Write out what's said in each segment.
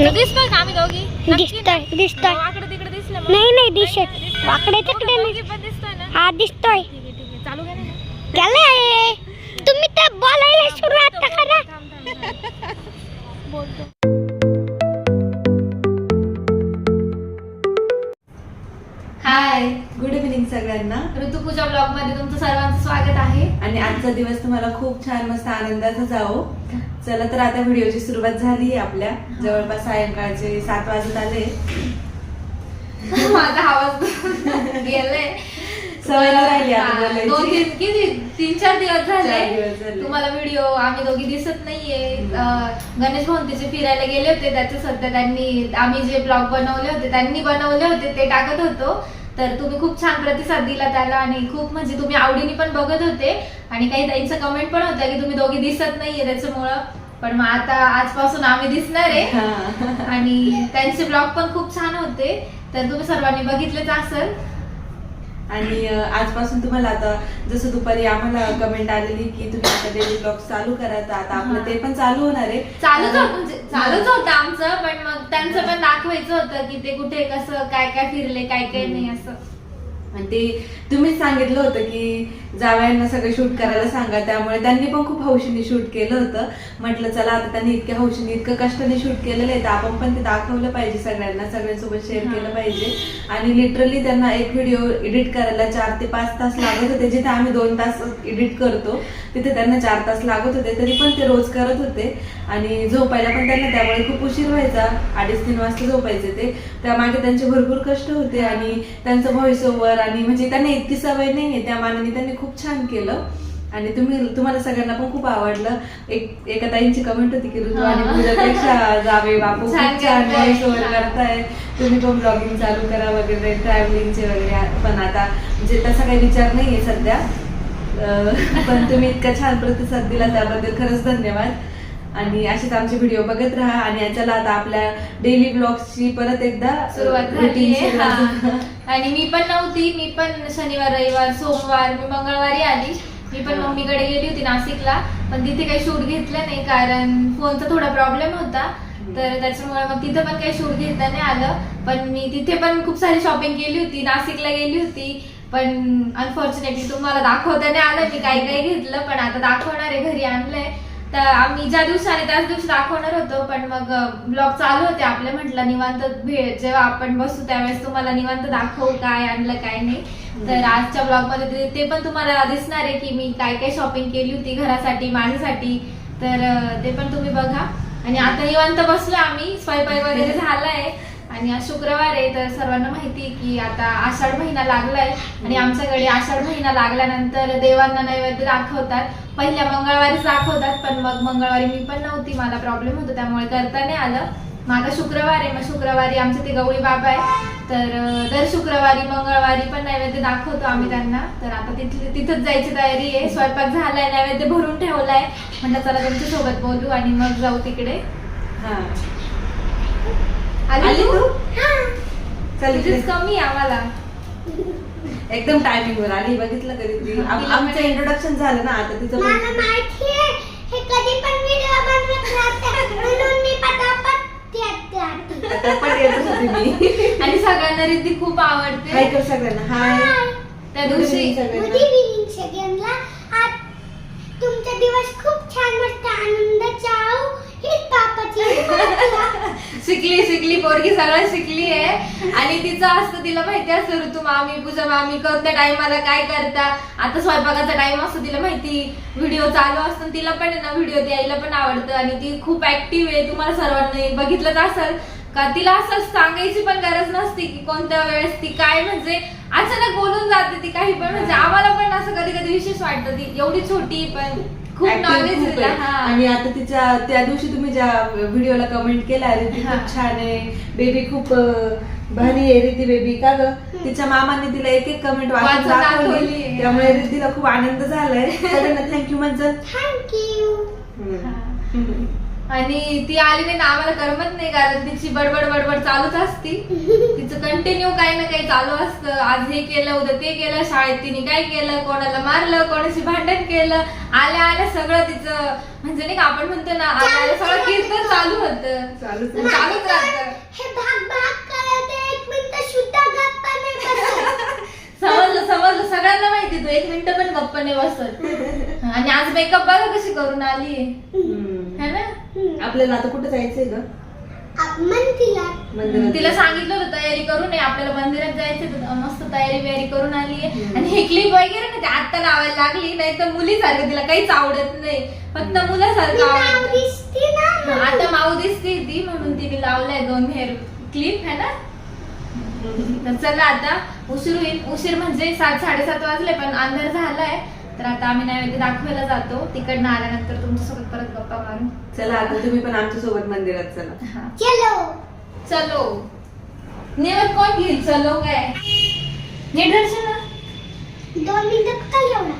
तर दिसतोय का आम्ही दोघी? नक्की ना? दिसतोय. दिसतोय वाकडं तिकडे दिसलं मग? नाही नाही नाही दिसत. वाकडे तिकडे दोघी नाही पण दिसतोय ना? हा दिसतोय. ठीक आहे ठीक आहे. चालू करा ना. गेले तुम्ही तर बोलायला सुरुवात तर करा. थांब, थांब, थांब. बोलतो. हाय गुड इव्हिनिंग सगळ्यांना. ऋतुपूजा ब्लॉगमध्ये तुमचं सर्वांचं स्वागत आहे. आणि आजचा दिवस तुम्हाला खूप छान मस्त आनंदाचा जावो. चला तर आता व्हिडिओची सुरुवात झाली आपल्या. जवळपास सायंकाळचे सात वाजत आले. माझा आवाज गेलाय. सवय नाही राहिली आता बोलायची. दोन तीन किती? तीन चार दिवस झाले. तुम्हाला व्हिडिओ आम्ही दोघी दिसत नाहीये. गणेश भवंतीचे फिरायला गेले होते त्याचे सध्या त्यांनी आम्ही जे ब्लॉग बनवले होते त्यांनी बनवले होते ते टाकत होतो. तर तुम्ही खूप छान प्रतिसाद दिला त्याला आणि खूप म्हणजे तुम्ही आवडीने पण बघत होते आणि काही ताईंचं कमेंट पण होतं की तुम्ही दोघी दिसत नाहीये त्याच्यामुळं. पण मग आता आजपासून आम्ही दिसणार आहे. आणि त्यांचे ब्लॉग पण खूप छान होते. तर तुम्ही सर्वांनी बघितलेच असेल. आणि आजपासून तुम्हाला आता जसं दुपारी आम्हाला कमेंट आलेली की तुम्ही आता डेली ब्लॉग चालू करा तर आता आपलं. ते पण चालू होणार आहे. चालूच होत म्हणजे चालूच होतं आमचं पण मग त्यांचं पण दाखवायचं होतं की ते कुठे कसं काय काय फिरले काय काय नाही असं. आणि ते तुम्हीच सांगितलं होतं की जावयांना सगळं शूट करायला सांगा. त्यामुळे त्यांनी पण खूप हौशीने शूट केलं होतं. म्हटलं चला आता त्यांनी इतक्या हौशीने इतकं कष्टाने शूट केलेलं आहे तर आपण पण ते दाखवलं पाहिजे सगळ्यांना सगळ्यांसोबत शेअर. केलं पाहिजे. आणि लिटरली त्यांना एक व्हिडिओ एडिट करायला चार ते पाच तास लागत होते. जिथे आम्ही दोन तास एडिट करतो तिथे त्यांना चार तास लागत होते. तरी पण ते रोज करत होते. आणि झोपायला पण त्यांना त्यामुळे खूप उशीर व्हायचा. अडीच तीन वाजता झोपायचे ते. त्यामागे त्यांचे भरपूर कष्ट होते. आणि त्यांचं व्हॉइस ओव्हर आणि म्हणजे त्यांना इतकी सवय नाहीये. त्या मानाने त्यांनी खूप छान केलं. आणि तुम्ही तुम्हाला सगळ्यांना पण खूप आवडलं. एक एका ताईंची कमेंट होती की ऋतू आणि. पूजापेक्षा जावे बापू छान खूप छान करताय. व्हॉइस ओव्हर करताय. तुम्ही पण ब्लॉगिंग चालू करा वगैरे ट्रॅव्हलिंगचे वगैरे पण आता म्हणजे तसा काही विचार नाहीये सध्या. पण तुम्ही इतका छान प्रतिसाद दिला त्याबद्दल खरंच धन्यवाद. आणि असेच आमचे व्हिडिओ बघत राहा. आणि चला आता आपल्या डेली ब्लॉग्सची परत एकदा सुरुवात झाली. आणि मी पण नव्हती. मी पण शनिवार रविवार सोमवार मी मंगळवारी आली. मी पण. मम्मीकडे गेली होती नाशिकला. पण तिथे काही शूट घेतलं नाही कारण फोनचा थोडा प्रॉब्लेम होता. तर त्याच्यामुळे मग तिथं पण काही शूट घेता नाही आलं. पण मी तिथे पण खूप सारी शॉपिंग केली होती. नाशिकला गेली होती. पण अनफॉर्च्युनेटली तुम्हाला दाखवता नाही आलं. मी काही काही घेतलं पण आता दाखवणार आहे. घरी आणलंय. तर आम्ही ज्या दिवसाने त्याच दिवशी दाखवणार होतो पण मग ब्लॉग चालू होते आपले म्हटलं निवांत भेळ जेव्हा आपण बसू त्यावेळेस तुम्हाला निवांत दाखवू काय आणलं काय नाही. तर आजच्या ब्लॉगमध्ये ते- पण तुम्हाला दिसणार आहे की मी काय काय शॉपिंग केली होती घरासाठी माझ्यासाठी. तर ते पण तुम्ही बघा. आणि आता निवांत बसलो आम्ही. स्वयंपाक वगैरे झालाय. आणि आज शुक्रवार आहे तर सर्वांना माहिती आहे की आता आषाढ महिना लागलाय आणि आमच्याकडे आषाढ महिना लागल्यानंतर देवांना नैवेद्य दाखवतात. पहिल्या मंगळवारीच दाखवतात पण मग मंगळवारी मी पण नव्हती मला प्रॉब्लेम होतो त्यामुळे करता नाही आलं. मग आता शुक्रवार आहे मग शुक्रवारी आमचे ते गवळी बाबा आहे तर दर शुक्रवारी मंगळवारी पण नैवेद्य दाखवतो आम्ही त्यांना. तर आता तिथे तिथंच जायची तयारी आहे स्वयंपाक झालाय नैवेद्य भरून ठेवलाय. म्हटलं चला तुमच्यासोबत बोलू आणि मग जाऊ तिकडे. हा. आली आली तू? तू? चल इकडे. तुझीच कमी आहे आम्हाला. एकदम टायमिंग वर आली बघितलं कधी ती. आम- तिला आमचं इंट्रोडक्शन झालं ना आता तिचं मला पण- माहिती आहे. हे कधी पण व्हिडिओ बनवत राहते म्हणून मी पटापट त्यात जाते. आता पण येतच होती मी. आणि सगळ्यांना रिद्धी खूप आवडते. कर सगळ्यांना. हाय. त्या दिवशी गुड इव्हिनिंग सगळ्यांना आज तुमचा दिवस खूप छान मस्त आनंदाचा. शिकली शिकली पोरगी सगळं शिकली आहे. आणि तिचं असतं तिला माहिती असतं ऋतू मामी पूजा मामी कोणत्या टाइमाला काय करता. आता स्वयंपाकाचा टाइम असतो तिला माहिती. व्हिडिओ चालू असतो तिला पण आहे ना व्हिडिओ द्यायला पण आवडतं. आणि ती खूप ऍक्टिव्ह आहे तुम्हाला सर्वांनी बघितलंच असेल. का तिला असं सांगायची पण गरज नसती की कोणत्या वेळेस ती काय म्हणजे अचानक बोलून जाते ती काही पण. म्हणजे आम्हाला पण असं कधी कधी विशेष वाटतं ती. एवढी छोटी पण. खूप खूप दिला. हा आणि आता तिच्या त्या दिवशी तुम्ही ज्या व्हिडिओला कमेंट केला हा. खूप छान आहे बेबी खूप अं, भारी आहे रिद्धी बेबी का ग तिच्या मामाने तिला एक एक कमेंट वाचून वाचून दाखवली दाखवली. त्यामुळे रिद्धीला खूप आनंद झालाय सगळ्यांना थँक्यू you. हा. आणि ती आली नाही ना आम्हाला करमत नाही कारण तिची बडबड बडबड चालूच असती. तिचं कंटिन्यू काही ना काही चालू असतं. आज हे केलं उद्या ते केलं शाळेत तिने काय केलं कोणाला मारलं कोणाशी भांडण केलं आल्या आल्या सगळं तिचं म्हणजे नाही का आपण म्हणतो ना आल्या आल्या सगळं कीर्तन चालू होतं. चालूच राहतं. हे भाग भाग करत एक मिनिट सुद्धा गप्पा नाही बसत. समजलं समजलं. सगळ्यांना माहिती तू एक मिनिट पण गप्प नाही बसत. आणि आज मेकअप बघा कशी करून आली. है ना. आपल्याला आता कुठे जायचंय ग? मंदिरात. तिला सांगितलं होतं तयारी करून ये आपल्याला मंदिरात जायचं तर मस्त तयारी बियारी करून आली आणि हे क्लिप वगैरे ना ते आत्ता लावायला लागली नाही तर मुलीसारखं तिला काहीच आवडत नाही. फक्त मी मुलासारखं नाव आवडत. दिसते ना आता माऊ दिसते ती म्हणून तिने लावलाय दोन हेअर क्लिप है ना? तर चला आता उशीर होईल. उशीर म्हणजे सात साडेसात वाजले पण अंधार झालाय. तर आता आम्ही नैवेद्य दाखवायला जातो. तिकडनं आल्यानंतर तुमच्यासोबत परत गप्पा मारू. चला आता तुम्ही पण आमच्यासोबत मंदिरात चला. हा. चलो. चलो. नेवर कोण घेईल? चलो काय? नीट धरशील ना? दोन मिनिटं काय एवढा?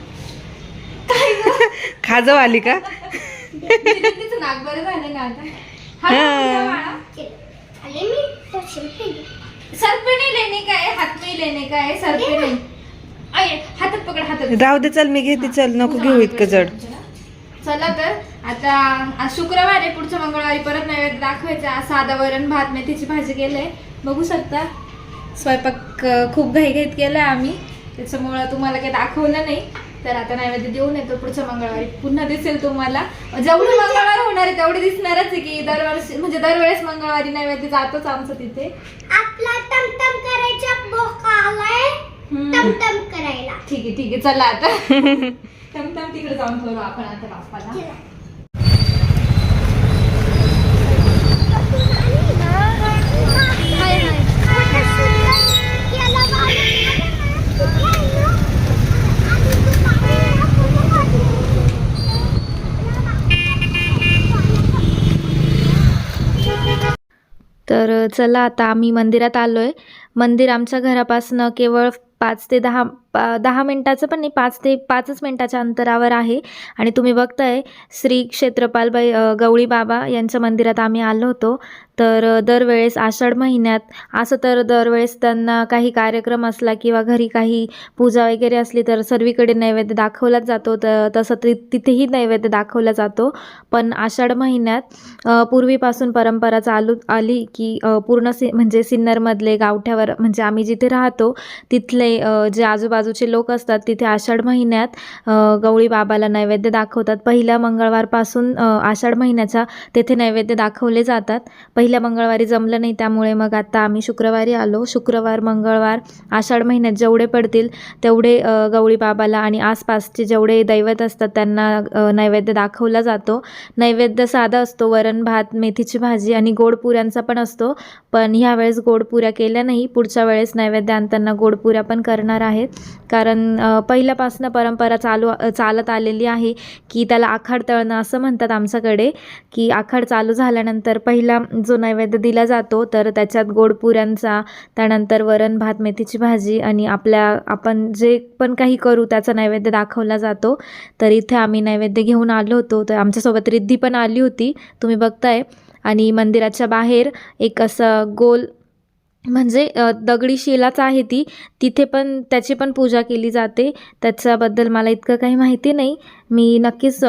खाजव आली का? तिचं नाक बरं झालं ना आता. हा, हा. चलो. आले मी तो शिंपी सर पे नहीं लेने का है हाथ में ही लेने का है सर पे नहीं. आय हातात पकड हातात राहू दे चल मी घेते चल नको घेऊ इतकं जड. चला. तर आता आज शुक्रवार आहे पुढच्या मंगळवारी परत नैवेद्य दाखवायचं साधा वरण भात मेथीची भाजी केलंय. बघू शकता. स्वयंपाक खूप घाईघाईत केलाय आम्ही. त्याच्यामुळं तुम्हाला काही दाखवलं नाही. तर आता नैवेद्य देऊन येतो पुढच्या मंगळवारी. पुन्हा दिसेल तुम्हाला. जेवढे मंगळवार होणार आहे तेवढे दिसणारच आहे की दरवर्षी म्हणजे दरवेळेस मंगळवारी नैवेद्य जातोच आमचं तिथे. आपला टमटम करायचा बोका आलाय हम्म. टमटम करायला. ठीक आहे ठीक आहे. चला आता. टमटम तिकडे जाऊन करू आपण आता बाप्पाला. चला. तर चला आता आम्ही मंदिरात आलो आहे मंदिर आमच्या घरापासनं केवळ पाच ते दहा पा दहा मिनटाचं पण नाही पाच ते पाचच मिनटाच्या अंतरावर आहे. आणि तुम्ही बघताय श्री क्षेत्रपालबाई गवळी बाबा यांच्या मंदिरात आम्ही आलो होतो. तर दरवेळेस आषाढ महिन्यात असं तर दरवेळेस त्यांना काही कार्यक्रम असला किंवा घरी काही पूजा वगैरे असली तर सर्वीकडे नैवेद्य दाखवलाच जातो. तर तसं ति तिथेही नैवेद्य दाखवला जातो. पण आषाढ महिन्यात पूर्वीपासून परंपरा चालू आली की पूर्ण सि म्हणजे सिन्नरमधले गावठ्यावर म्हणजे आम्ही जिथे राहतो तिथले जे आजोबा बाजूचे लोक असतात तिथे आषाढ महिन्यात गवळी बाबाला नैवेद्य दाखवतात. पहिल्या मंगळवारपासून आषाढ महिन्याचा तेथे नैवेद्य दाखवले जातात. पहिल्या मंगळवारी जमलं नाही त्यामुळे मग आता आम्ही शुक्रवारी आलो. शुक्रवार मंगळवार आषाढ महिन्यात जेवढे पडतील तेवढे गवळी बाबाला आणि आसपासचे जेवढे दैवत असतात त्यांना नैवेद्य दाखवला जातो. नैवेद्य साधा असतो वरण भात मेथीची भाजी आणि गोड पुऱ्यांचा पण असतो. पण ह्यावेळेस गोड पुऱ्या केल्या नाही. पुढच्या वेळेस नैवेद्य आणताना गोड पुऱ्या पण करणार आहेत. कारण पहिल्यापासून परंपरा चालू चालत आलेली आहे की त्याला आखाड तळणं असं म्हणतात आमच्याकडे की आखाड चालू झाल्यानंतर पहिला जो नैवेद्य दिला जातो तर त्याच्यात गोडपुऱ्यांचा त्यानंतर वरण भात मेथीची भाजी आणि आपल्या आपण जे पण काही करू त्याचा नैवेद्य दाखवला जातो. तर इथे आम्ही नैवेद्य घेऊन आलो होतो तर आमच्यासोबत रिद्धी पण आली होती तुम्ही बघताय. आणि मंदिराच्या बाहेर एक असं गोल म्हणजे दगडी शिलाच आहे ती. तिथे पण त्याची पण पूजा केली जाते. त्याच्याबद्दल मला इतकं काही माहिती नाही. मी नक्कीच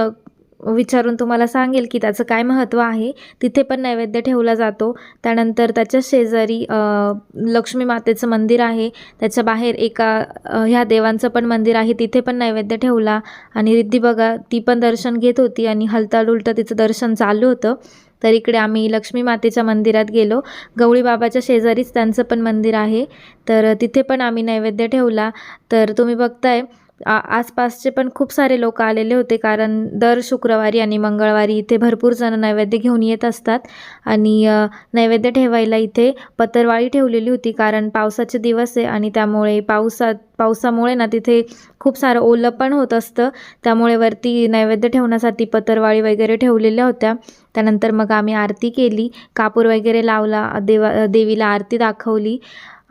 विचारून तुम्हाला सांगेल की त्याचं काय महत्त्व आहे. तिथे पण नैवेद्य ठेवला जातो. त्यानंतर त्याच्या शेजारी लक्ष्मी मातेचं मंदिर आहे. त्याच्या बाहेर एका ह्या देवांचं पण मंदिर आहे. तिथे पण नैवेद्य ठेवला. आणि रिद्धी बघा ती पण दर्शन घेत होती. आणि हलताल उलटं तिचं दर्शन चालू होतं. तर इकडे आम्ही लक्ष्मी मातेच्या मंदिरात गेलो. गवळी बाबाच्या शेजारीच त्यांचं पण मंदिर आहे. तर तिथे पण आम्ही नैवेद्य ठेवला. तर तुम्ही बघताय आ आसपासचे पण खूप सारे लोक आलेले होते कारण दर शुक्रवारी आणि मंगळवारी इथे भरपूर जण नैवेद्य घेऊन येत असतात. आणि नैवेद्य ठेवायला इथे पत्रवाळी ठेवलेली होती कारण पावसाचे दिवस आहे आणि त्यामुळे पावसात पावसामुळे ना तिथे खूप सारं ओलं पण होत असतं. त्यामुळे वरती नैवेद्य ठेवण्यासाठी पत्रवाळी वगैरे ठेवलेल्या होत्या. त्यानंतर मग आम्ही आरती केली कापूर वगैरे लावला देवा देवीला आरती दाखवली.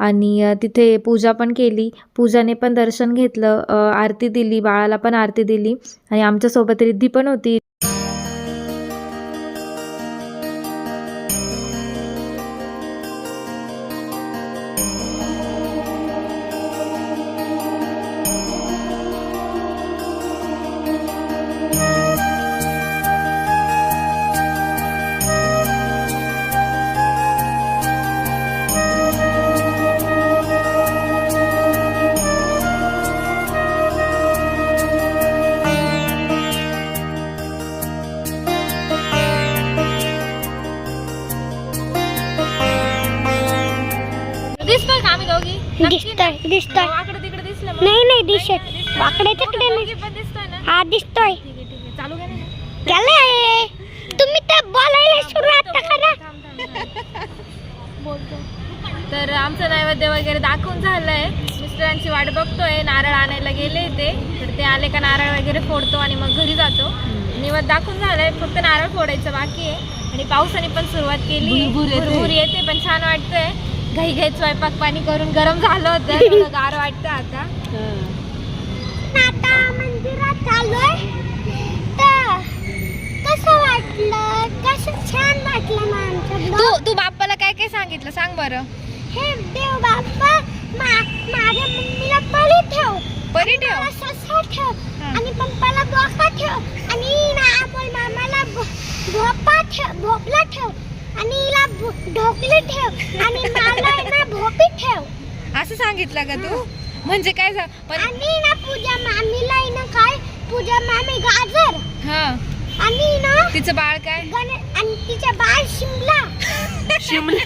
आणि तिथे पूजा पण केली. पूजाने पण दर्शन घेतलं आरती दिली बाळाला पण आरती दिली. आणि आमच्यासोबत रिद्धी पण होती. नारळ फोडायचं बाकी आहे. आणि पावसाने पण सुरुवात केली. भुरभुर येते. पण छान वाटतंय. घाई घाईत स्वयंपाक पाणी करून गरम झालं होतं. गार वाटतं आता. मंदिरात कसं वाटलं? कसं छान वाटलं तू तू बाप्पाला काय काय सांगितलं? सांग बरं. हे देव बाप्पा माझ्या मम्मीला परी ठेव. परी ठेव. ससा ठेव. आणि पप्पाला बोका ठेव. आणि ना अमोल मामाला भोपा ठेव. भोपला ठेव. आणि हिला ढोकली ठेव. आणि मला ना भोपी ठेव. असं सांगितलं का तू? म्हणजे काय पण आणि ना पूजा मामीला ना काय? पूजा मामी गाजर. हा. आणि ना तिचं बाळ काय? आणि तिच्या बाळ शिमला. शिमला.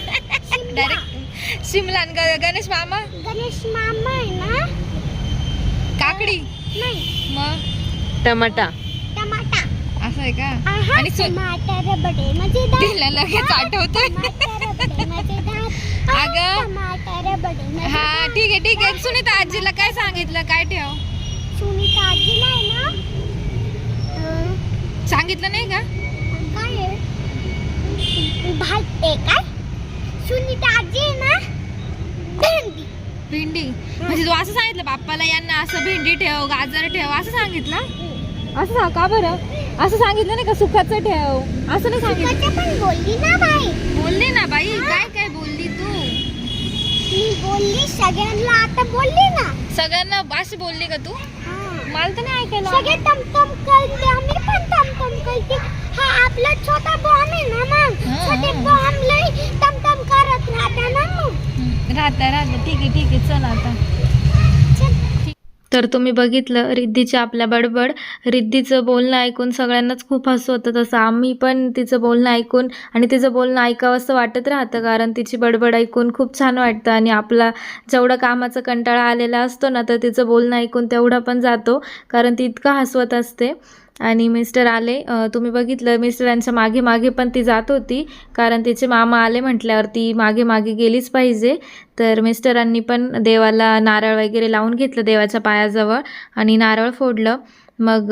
डायरेक्ट शिमला आणि ग- गणेश मामा? गणेश मामा काकडी नाही. मग? टमाटा. टमाटा. असं आहे का? आहा, आणि सु- टमाटर बडे मजेदार. तिला लगेच आठवतोय. टमाटर बडे मजेदार. आहा, अगं. टमाटर बडे मजेदार. हा ठीक आहे ठीक आहे. सुनीता आजीला काय सांगितलं? काय ठेव? सुनीता आजीला आहे ना अं, सांगितलं नाही का? काय? आहे भात आहे काय? सुनीता आजी आहे ना भेंडी. म्हणजे तू असं सांगितलं बाप्पाला यांना असं भेंडी ठेव गाजर ठेव असं सांगितलं? असं सांग का बरं? असं सांगितलं नाही का सुखाचं ठेव? असं नाही सांगितलं? पण बोलली ना बाई. बोलली ना बाई काय काय बोलली तू? मी बोलली सगळ्यांना आता बोलली ना. सगळ्यांना अशी बोलली का तू? हा. मला तर नाही ऐकायला सगळे टमटम करते आम्ही पण टमटम करते. हा आपला छोटा बॉम्ब आहे ना मग? छोटे हा. बॉम्ब लई टमटम करत राहता ना मग हम्म, राहता राहता. ठीक आहे ठीक आहे चल आता. तर तुम्ही बघितलं रिद्धीची आपल्या बडबड. रिद्धीचं बोलणं ऐकून सगळ्यांनाच खूप हसू होतं तसं. आम्ही पण तिचं बोलणं ऐकून आणि तिचं बोलणं ऐकावं असं वाटत राहतं कारण तिची बडबड ऐकून खूप छान वाटतं. आणि आपला जेवढा कामाचा कंटाळा आलेला असतो ना तर तिचं बोलणं ऐकून तेवढा पण जातो कारण ती इतकं हसवत असते. आणि मिस्टर आले. तुम्ही बघितलं मिस्टरांच्या मागे मागे पण ती जात होती. कारण तिचे मामा आले म्हटल्यावर ती मागे मागे गेलीच पाहिजे. तर मिस्टरांनी पण देवाला नारळ वगैरे लावून घेतलं देवाच्या पायाजवळ आणि नारळ फोडलं. मग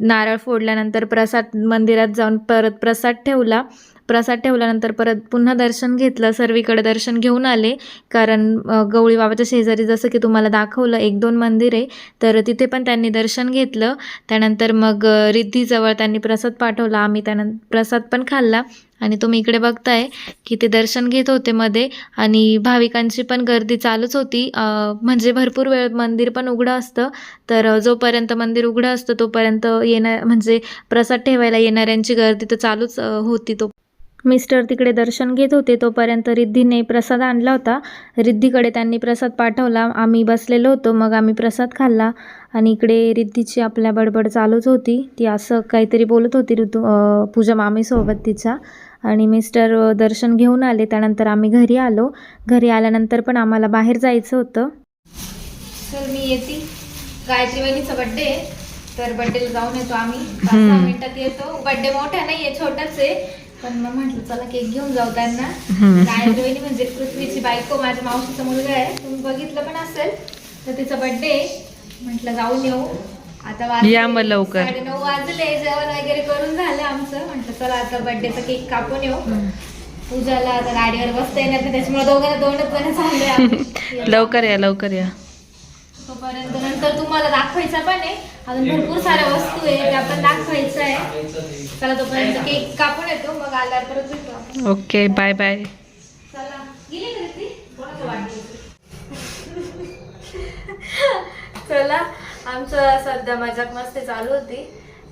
नारळ फोडल्यानंतर प्रसाद मंदिरात जाऊन परत प्रसाद ठेवला. प्रसाद ठेवल्यानंतर परत पुन्हा दर्शन घेतलं सर्वीकडे दर्शन घेऊन आले. कारण गवळीबाबाच्या गवळी बाबाच्या शेजारी जसं की तुम्हाला दाखवलं एक दोन मंदिर आहे. तर तिथे पण त्यांनी दर्शन घेतलं. त्यानंतर मग रिद्धीजवळ त्यांनी प्रसाद पाठवला. आम्ही त्यानंतर प्रसाद पण खाल्ला. आणि तुम्ही इकडे बघताय की ते दर्शन घेत होते मध्ये. आणि भाविकांची पण गर्दी चालूच होती. म्हणजे भरपूर वेळ मंदिर पण उघडं असतं. तर जोपर्यंत मंदिर उघडं असतं तोपर्यंत येणार म्हणजे प्रसाद ठेवायला येणाऱ्यांची गर्दी तर चालूच होती तो. मिस्टर तिकडे दर्शन घेत होते. तोपर्यंत रिद्धीने प्रसाद आणला होता. रिद्धीकडे त्यांनी प्रसाद पाठवला. आम्ही बसलेलो होतो. मग आम्ही प्रसाद खाल्ला आणि इकडे रिद्धीची आपल्या बडबड चालूच होती. ती असं काहीतरी बोलत होती ऋतू पूजा मामीसोबत तिच्या. आणि मिस्टर दर्शन घेऊन आले. त्यानंतर आम्ही घरी आलो. घरी आल्यानंतर पण आम्हाला बाहेर जायचं होतं. सर मी येते. गायत्री वहिनीचा बड्डे आहे. तर बड्डेला जाऊन येतो आम्ही. पाच सहा मिनिटात येतो. बड्डे मोठा नाहीये छोटाच आहे. पण मग म्हटलं चला केक घेऊन जाऊ त्यांना. गायत्री म्हणजे पृथ्वीची बायको माझ्या मावशीचा मुलगा आहे. तुम्ही बघितलं पण असेल तर तिचा बड्डे म्हटलं जाऊन येऊ. आता या मग लवकर. साडेनऊ वाजले जेवण वगैरे करून झालं आमचं. म्हटलं चला आता बड्डेचा केक कापून येऊ. पूजाला आता गाडीवर बसता येणार त्याच्यामुळे दोघांना दोनच जण झाले. लवकर या लवकर या. तोपर्यंत नंतर तुम्हाला दाखवायचा पण आहे. अजून भरपूर साऱ्या वस्तू आहे त्या पण दाखवायचं आहे. चला तोपर्यंत केक कापून येतो. मग आल्यावर परत भेटू आपण. Okay bye bye. चला. गेली का ती कोणाचं वाढदिवस चला आमचं सध्या मजाक मस्ती चालू होती.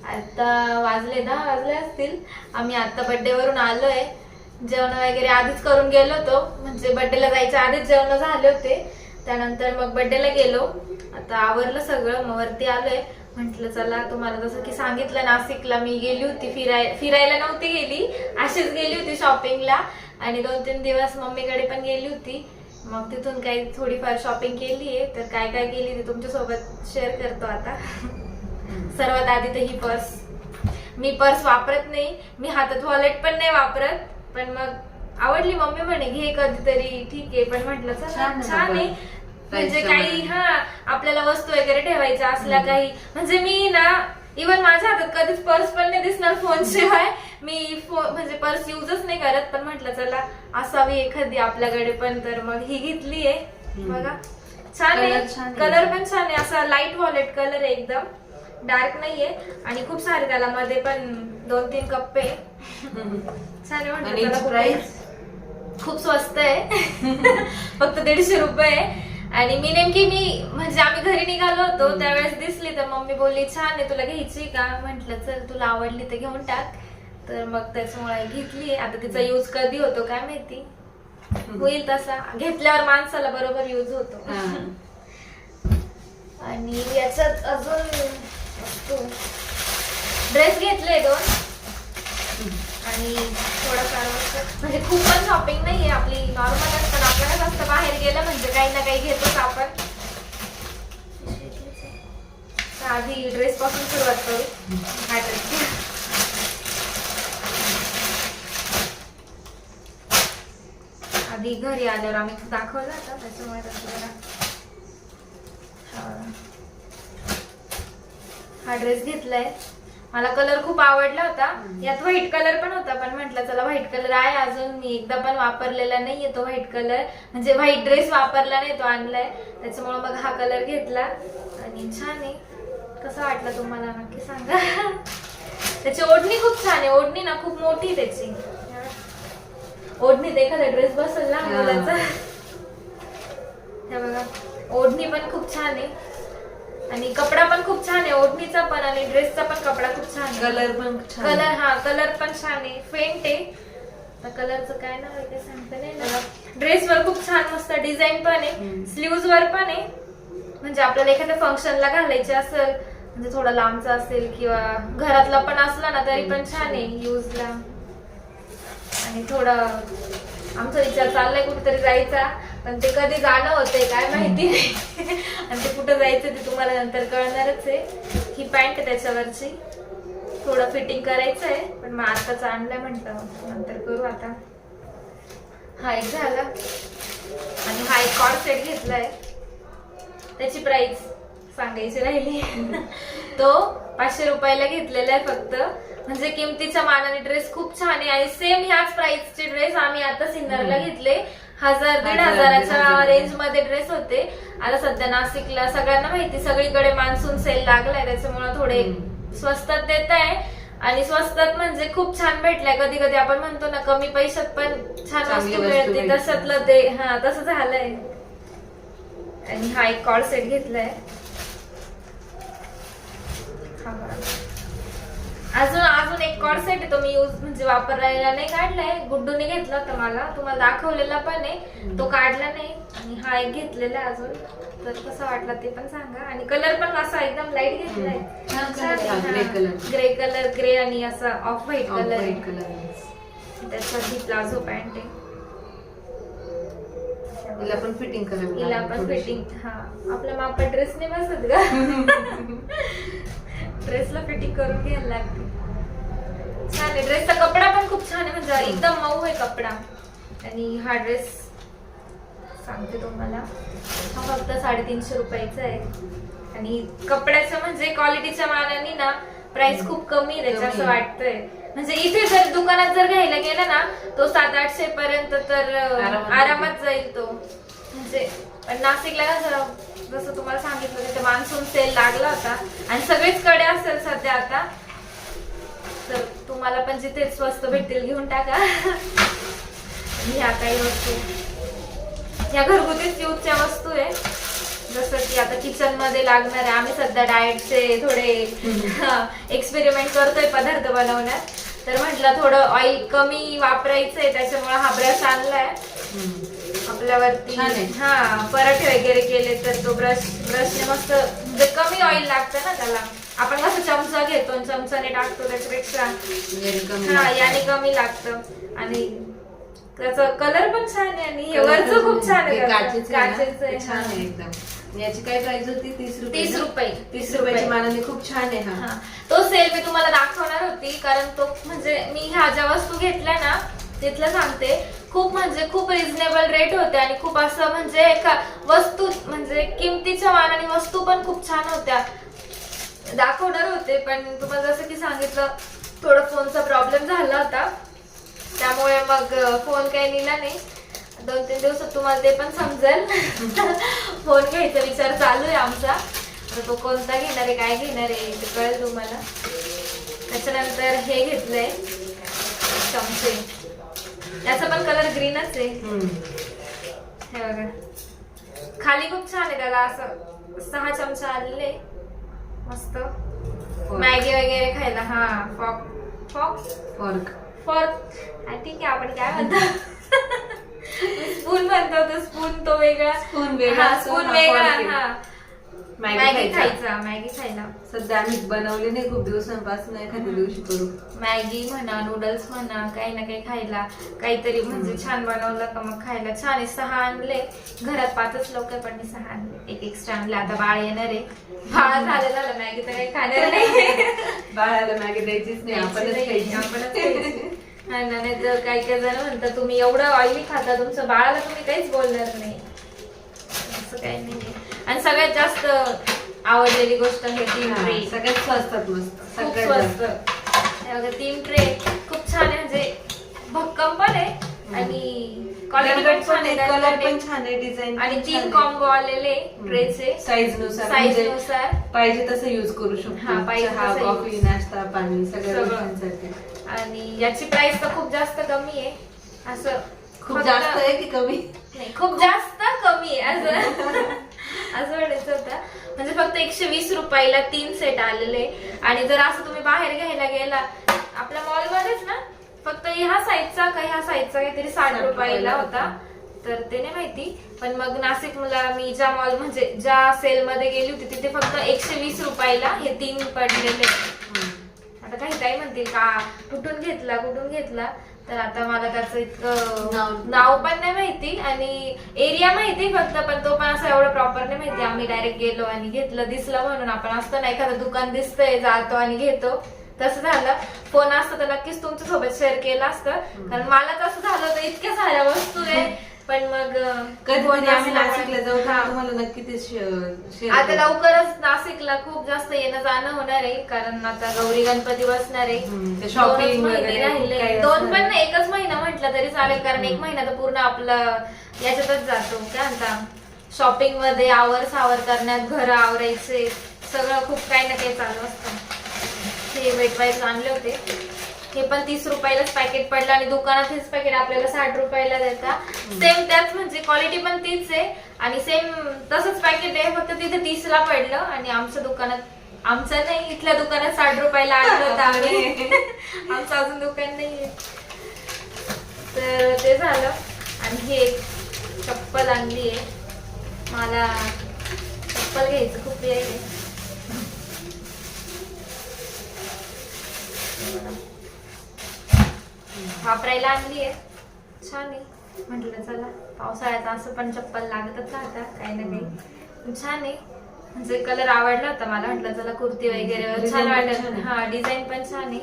आता वाजले दहा वाजले असतील. आम्ही आता बड्डेवरून आलोय. जेवण वगैरे आधीच करून गेलो होतो. म्हणजे बड्डेला जायच्या आधीच जेवण झाले होते. त्यानंतर मग बड्डेला गेलो. आता आवरलं सगळं मग वरती आलोय. म्हटलं चला तुम्हाला जसं की सांगितलं नाशिकला मी गेली होती फिराय फिरायला नव्हती गेली. अशीच गेली होती शॉपिंगला. आणि दोन तीन दिवस मम्मीकडे पण गेली होती. मग तिथून काही थोडीफार शॉपिंग केली आहे. तर काय काय केली ते तुमच्यासोबत शेअर करतो आता. सर्वात आधी तर ही पर्स. मी पर्स वापरत नाही. मी हातात वॉलेट पण नाही वापरत. पण मग आवडली मम्मी म्हणे घे कधीतरी ठीक आहे. पण म्हटलं चला छान आहे. म्हणजे काही. हा आपल्याला वस्तू वगैरे ठेवायच्या असल्या. काही. म्हणजे मी ना इवन माझ्या हातात कधीच पर्स पण नाही दिसणार फोन शिवाय. मी फो म्हणजे पर्स युजच नाही करत पण म्हटलं चला असावी एखादी आपल्याकडे पण तर मग ही घेतली आहे. बघा. छान आहे. कलर पण छान आहे. असा लाइट वॉलेट कलर आहे एकदम. डार्क नाहीये. आणि खूप सारे त्याला मध्ये पण दोन तीन कप्पे. छान आहे खूप- स्वस्त आहे. फक्त दीडशे रुपये आहे. आणि मी नेमकी मी म्हणजे आम्ही घरी निघालो होतो. त्यावेळेस दिसली तर मम्मी बोलली छान आहे तुला घ्यायची का? म्हंटल चल तुला आवडली तर घेऊन टाक. तर मग त्याच्यामुळे घेतली. आता तिचा यूज कधी होतो काय माहिती. होईल तसा. घेतल्यावर माणसाला बरोबर यूज होतो. आणि याच्यात अजून ड्रेस घेतले दोन. आणि थोडंफार म्हणजे खूप पण शॉपिंग नाहीये आपली. नॉर्मल असतं आपल्याला असतं बाहेर गेलं म्हणजे काही ना काही घेतोच आपण तर आधी ड्रेस पासून सुरुवात करू. हा ड्रेस आधी घरी आल्यावर आम्ही दाखवलं आता त्याच्यामुळे जरा हा. हा ड्रेस घेतलाय. मला कलर खूप आवडला होता. यात व्हाईट कलर पण होता पण म्हटलं चला व्हाईट कलर आहे अजून. मी एकदा पण वापरलेला नाहीये तो व्हाईट कलर म्हणजे व्हाईट ड्रेस वापरला नाही तो आणलाय. त्याच्यामुळे मग हा कलर घेतला. आणि छान आहे. कसा वाटला तुम्हाला? नक्की सांगा. त्याची ओढणी खूप छान आहे. ओढणी ना खूप मोठी त्याची. ओढणीत एखादा ड्रेस बसेल ना. मुलाचा. हे बघा. ओढणी पण खूप छान आहे. आणि कपडा पण खूप छान आहे. ओढणीचा पण आणि ड्रेसचा पण कपडा खूप छान आहे. कलर पण छान कलर. हा कलर पण छान आहे. फेंट आहे. कलरचं काय आहे ते सांगता नाही ना ड्रेसवर खूप छान मस्त डिझाईन पण आहे. स्लीव्ज वर पण आहे. म्हणजे आपल्याला एखाद्या फंक्शनला घालायचे असेल म्हणजे थोडा लांबचा असेल किंवा घरातला पण असला ना तरी पण छान आहे युजला. आणि थोडं आमचा विचार चाललाय कुठेतरी जायचा पण ते कधी जाणं होतंय काय माहिती नाही. आणि ते कुठं जायचं ते तुम्हाला नंतर कळणारच आहे. ही पॅन्ट आहे त्याच्यावरची. थोडं फिटिंग करायचं आहे पण मग आताच आणलंय म्हटलं नंतर करू आता. हा एक झाला. आणि हा एक कॉर्ड सेट घेतलाय. त्याची प्राइस सांगायची राहिली तो पाचशे रुपयाला घेतलेला आहे फक्त म्हणजे किमतीच्या मानाने ड्रेस खूप छान आहे आणि सेम ह्याच प्राइसचे ड्रेस आम्ही आता सिन्नरला. घेतले हजार दीड हजार, दीड हजाराच्या हजार. रेंजमध्ये ड्रेस होते आता सध्या नाशिकला सगळ्यांना माहिती सगळीकडे मान्सून सेल लागलाय त्याच्यामुळे थोडे. स्वस्तात देत आहे आणि स्वस्तात म्हणजे खूप छान भेटलाय कधी कधी आपण म्हणतो ना कमी पैशात पण छान वस्तू मिळते. तशातलं ते हा तसं झालंय आणि हा एक कॉड सेट घेतलाय. अजून अजून एक कॉड सेट आहे तो मी यूज म्हणजे वापरायला नाही काढलाय गुड्डूने घेतला होता मला. तुम्हाला दाखवलेला पण आहे. तो काढला नाही. आणि हा एक घेतलेला आहे अजून. तर कसा वाटला ते पण सांगा. आणि कलर पण असा एकदम लाइट घेतलाय. आहे. ग्रे कलर ग्रे आणि असा off white colour white colour त्याच्यात ही प्लाझो पॅन्ट आहे. हिला पण फिटिंग करावी हिला पण. फिटिंग हा. आपल्या मापा ड्रेस नाही बसत का? ड्रेसला फिटिंग करून घ्यायला लागते छान आहे. ड्रेसचा कपडा पण खूप छान आहे. म्हणजे एकदम मऊ आहे कपडा. आणि हा ड्रेस सांगते तुम्हाला. हा फक्त साडेतीनशे रुपयाचा आहे. आणि कपड्याचं म्हणजे क्वालिटीच्या मानाने ना प्राइस खूप कमी आहे. त्याचं असं. वाटतंय. म्हणजे इथे जर दुकानात जर घ्यायला गेला ना तो सात आठशे पर्यंत तर आरामात जाईल तो. म्हणजे नाशिकला कसं जसं तुम्हाला सांगितलं तिथे मान्सून सेल लागला होता आणि सगळेच कडे असेल सध्या आता. तर तुम्हाला पण जिथे स्वस्त भेटतील घेऊन टाका. ह्या काही वस्तू ह्या घरगुतीच यूजच्या वस्तू आहे. जसं की आता किचनमध्ये लागणार आहे. आम्ही सध्या डाएटचे थोडे एक्सपेरिमेंट करतोय पदार्थ बनवण्यात. तर म्हटलं थोडं ऑइल कमी वापरायचंय त्याच्यामुळे हा ब्रश आणलाय. आपल्यावरती छान आहे. हा पराठे वगैरे केले तर तो ब्रश ब्रशने मस्त म्हणजे कमी ऑइल लागतं ना त्याला आपण कसं चमचा घेतो आणि चमचाने टाकतो त्याच्यापेक्षा कमी हा लागतं. याने कमी लागतं आणि त्याचा कलर पण छान आहे आणि हे वरचं खूप छान आहे त्याचं. काचेचं आहे ना, काचेचं आहे, ते छान. आहे एकदम याची काय प्राइस होती तीस रुपये तीस ना? रुपये तीस रुपयाची मानाने खूप छान आहे हा हा. तो सेल मी तुम्हाला दाखवणार होती कारण तो म्हणजे मी ह्या ज्या वस्तू घेतल्या ना तिथलं सांगते. खूप म्हणजे खूप रिझनेबल रेट होते आणि खूप असं म्हणजे एका वस्तू म्हणजे किमतीच्या मानाने वस्तू पण खूप छान होत्या. दाखवणार होते पण तुम्हाला जसं की सांगितलं थोडं फोनचा प्रॉब्लेम झाला होता. त्यामुळे मग फोन काही नेला नाही. दोन तीन दिवसात तुम्हाला ते पण समजेल. फोन घ्यायचा विचार चालू आहे आमचा. तो कोणता घेणार आहे काय घेणार आहे ते कळेल तुम्हाला. त्याच्यानंतर हे घेतलंय. चमचे. याचा पण कलर ग्रीनच आहे. हे बघा. खाली खूप छान आहे त्याला असं सहा चमचे आलेले मस्त. मॅगी वगैरे खायला. हा फॉक फॉक Fork. फॉर्क ठीक आहे आपण काय म्हणतो? स्पून म्हणतो तो स्पून तो वेगळा. Spoon वेगळा स्पून वेगळा. हा. मॅगी मॅगी खायचा. खायचा मॅगी खायला. सध्या आम्ही बनवली नाही खूप दिवसांपासून एखाद्या दिवशी करू. मॅगी म्हणा नूडल्स म्हणा काही ना काही खायला. काहीतरी म्हणजे छान बनवलं का मग खायला. छान आहे सहा आणले. घरात पाचच लोक आहे पण मी सहा आणले. एक एक्स्ट्रा आणले. आता बाळ येणार आहे. बाळ झालं झालं मॅगी तर काही खाणार नाही. बाळाला मॅगी द्यायचीच नाही आपणच खायची. आपणच खायची. हा ना, नाही तर काही काही जण म्हणतात तुम्ही एवढं ऑइली खाता तुमचं बाळाला तुम्ही काहीच बोलणार नाही. असं काही नाही. आणि सगळ्यात जास्त आवडलेली गोष्ट आहे तीन ट्रे. सगळ्यात स्वस्तात मस्त खूप स्वस्त. हे तीन ट्रे. खूप छान आहे म्हणजे भक्कम पण आहे आणि आहे कलर. पण डिझाईन आणि तीन कॉम्बो आलेले ट्रेचे साईजनुसार साईज म्हणजे नुसार. पाहिजे तसं युज करू शकतो. चहा कॉफी. नाश्ता पाणी सगळं. आणि याची प्राइस तर खूप जास्त कमी आहे. असं खूप जास्त आहे की कमी? खूप जास्त कमी आहे असं. असं म्हणायचं होतं. म्हणजे फक्त एकशे वीस रुपयाला तीन सेट आलेले. आणि जर असं तुम्ही बाहेर घ्यायला गेला आपल्या मॉलमध्येच ना फक्त ह्या साईजचा का ह्या साईजचा काहीतरी साठ 60 रुपयाला होता. तर ते नाही माहिती. पण मग नाशिक मला मी ज्या मॉल म्हणजे ज्या सेल मध्ये गेली होती तिथे फक्त एकशे वीस रुपयाला हे तीन पडलेले. आता काही काही म्हणतील का? कुठून घेतला? कुठून घेतला? तर आता मला त्याचं इतकं नाव- पण नाही माहिती आणि एरिया माहिती फक्त पण तो पण असं एवढं प्रॉपर नाही माहिती. आम्ही डायरेक्ट गेलो आणि घेतलं दिसलं म्हणून. आपण असतं ना एखादं दुकान दिसतंय जातो आणि घेतो. तसं झालं. फोन असतं तर नक्कीच तुमच्यासोबत शेअर केलं असतं. कारण मला तसं झालं होतं इतक्या साऱ्या वस्तू आहे. पण मग कधी आम्ही नाशिकला जाऊ. तर तुम्हाला नक्की ते आता लवकरच नाशिकला खूप जास्त येणं जाणं होणार आहे कारण आता गौरी गणपती बसणार आहे. हम्म, ते दोनच shopping महिने वगैरे राहिले. काही दोन असणार पण. नाही एकच महिना म्हटलं तरी चालेल कारण एक. महिना तर पूर्ण आपलं याच्यातच जातो. काय म्हणता? शॉपिंगमध्ये आवर सावर करण्यात घर आवरायचे सगळं खूप काही ना काही चालू असतं. हे वेट वाईट आणले होते. हे पण तीस रुपयालाच पॅकेट पडलं आणि दुकानात हेच पॅकेट आपल्याला साठ रुपयाला देतात सेम त्याच म्हणजे क्वालिटी पण तीच आहे. आणि सेम तसंच पॅकेट आहे फक्त तिथे तीस ला पडलं आणि आमच्या दुकानात आमचं नाही इथल्या दुकानात साठ रुपयाला आणलं होतं आम्ही. आमचं अजून दुकान नाही तर ते झालं. आणि हे एक चप्पल आणली आहे. मला चप्पल घ्यायचं खूप वेळ आहे. वापरायला आणली आहे. छान आहे. म्हटलं चला पावसाळ्यात असं पण चप्पल लागतच राहतात काही ना काही. छान आहे. म्हणजे कलर आवडला होता मला म्हटलं चला कुर्ती वगैरे छान वाटत. हा डिझाईन पण छान आहे.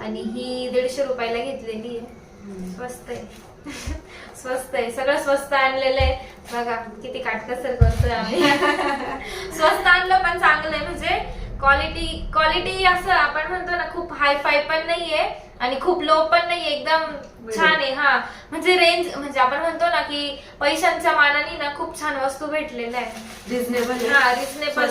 आणि ही दीडशे रुपयाला घेतलेली आहे. स्वस्त आहे. स्वस्त आहे. सगळं स्वस्त आणलेलं आहे. बघा किती काटकसर करतोय आम्ही. स्वस्त आणलं पण चांगलं आहे. म्हणजे क्वालिटी क्वालिटी असं आपण म्हणतो ना खूप हाय फाय पण नाहीये. आणि खूप लो पण नाहीये एकदम छान आहे हा. म्हणजे रेंज म्हणजे आपण म्हणतो ना की पैशांच्या मानाने ना खूप छान वस्तू भेटलेल्या आहे. रिझनेबल हा, आहे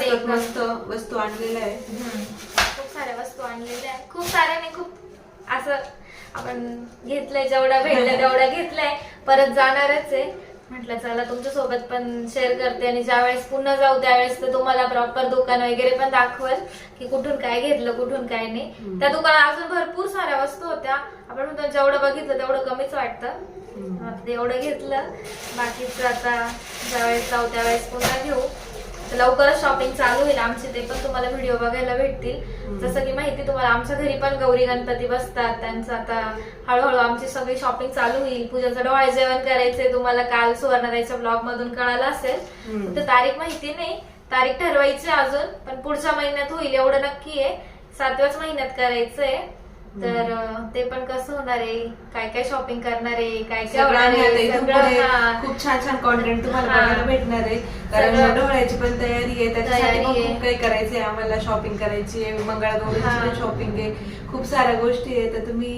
एकदम. मस्त वस्तू आणलेल्या आहे हम्म. खूप साऱ्या वस्तू आणलेल्या आहेत. खूप साऱ्या नाही खूप असं आपण घेतलंय जेवढ्या भेटल्या तेवढ्या घेतलंय. परत जाणारच आहे. म्हटलं चला तुमच्यासोबत पण शेअर करते आणि ज्यावेळेस पुन्हा जाऊ त्यावेळेस तर तुम्हाला प्रॉपर दुकान वगैरे पण दाखवल की कुठून काय घेतलं कुठून काय नाही. त्या दुकानात अजून भरपूर साऱ्या वस्तू होत्या. आपण म्हणतो जेवढं बघितलं तेवढं कमीच वाटतं. एवढं घेतलं. बाकीचं आता ज्यावेळेस जाऊ त्यावेळेस पुन्हा घेऊ. लवकरच शॉपिंग चालू होईल. आमची ते पण तुम्हाला व्हिडिओ बघायला भेटतील. जसं की माहिती तुम्हाला आमच्या घरी पण गौरी गणपती बसतात. त्यांचं आता हळूहळू आमची सगळी शॉपिंग चालू होईल. पूजाचं डोळे जेवण करायचंय तुम्हाला काल सुवर्णदाईच्या ब्लॉग मधून कळालं असेल. फक्त तारीख माहिती नाही. तारीख ठरवायची अजून पण पुढच्या महिन्यात होईल एवढं नक्की आहे. सातव्याच महिन्यात करायचंय. तर ते पण कसं होणार आहे? काय काय शॉपिंग करणार आहे? काय काय होणार आहे सगळं. खूप छान छान कॉन्टेंट तुम्हाला. बघायला भेटणार आहे. कारण. डोळ्याची पण तयारी आहे. त्याच्यासाठी. खूप काही करायचंय आम्हाला. शॉपिंग करायची आहे. मंगळागौरीची शॉपिंग आहे. खूप साऱ्या गोष्टी आहे तर तुम्ही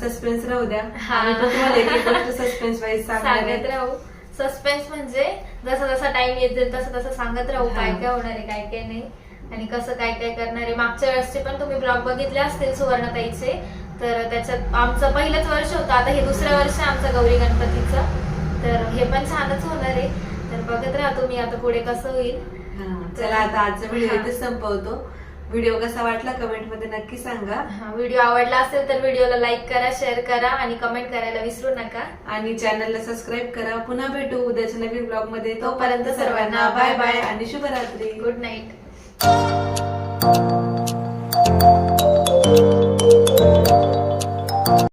सस्पेन्स राहू द्या. तुम्हाला सस्पेन्स वाईज सांगणार सांगत राहू. सस्पेन्स म्हणजे जसा जसा टाइम येतील तसं तसं सांगत राहू. काय काय होणार आहे काय काय नाही. आणि कसं काय काय करणार आहे? मागच्या वेळेसचे पण तुम्ही ब्लॉग बघितले असतील सुवर्णताईचे. तर त्याच्यात आमचं पहिलंच वर्ष होतं. आता हे दुसरं वर्ष आहे आमचं गौरी गणपतीचं. तर हे पण छानच होणार आहे. तर बघत राहा तुम्ही आता पुढे कसं होईल. हा, चला आता आजचा व्हिडिओ हा. इथेच संपवतो. व्हिडिओ कसा वाटला कमेंटमध्ये नक्की सांगा. व्हिडिओ आवडला असेल तर व्हिडिओला लाईक करा शेअर करा आणि कमेंट करायला विसरू नका. आणि चॅनलला सबस्क्राईब करा. पुन्हा भेटू उद्याच्या नवीन ब्लॉगमध्ये तोपर्यंत सर्वांना बाय बाय. आणि शुभरात्री. Good night ハハハハ!